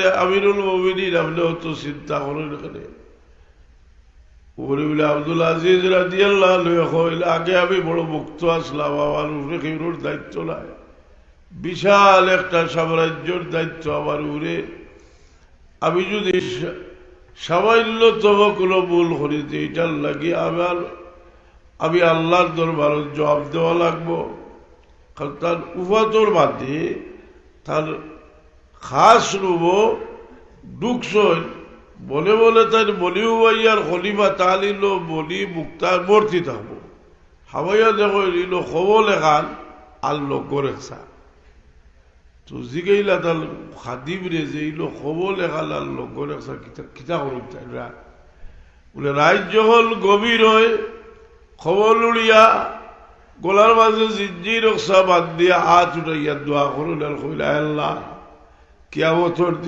যে আমিরুল মমিনিন আপনিও তো চিন্তা করেন এখানে আব্দুল আজিজ রাজিয়াল্লাহ আগে আমি বড় মুক্ত আসলাম, আমার উপরে কেউর দায়িত্ব নাই। বিশাল একটা সাম্রাজ্যর দায়িত্ব আমার উপরে। আমি যদি সামান্যতম কোনো ভুল করিতে এটার লাগি আমার, আমি আল্লাহর দরবারত জবাব দেওয়া লাগবো। কারণ তার উপাতর বাদে তার খাস রূপ ডুকসই বলে বলে তার বলিও বাইয়ার খলিফা তালিল বলি মুক্তার মূর্তি থাকবো হাবাইয়া দেখো ইলো খবর লেখান আর লগর একসা তো জিগাইলা তার খাদিম রে যে ইলো খবর লেখাল আর লগর একসা কিতা কিতা করুন তাইরা বলে রাজ্য হল গভীর হয় খবর লুড়িয়া গোলার মাঝে জিজ্জি রক্সা বাদ দিয়া হাত উঠাইয়া দোয়া করুন আর কইলা আল্লাহ que a otros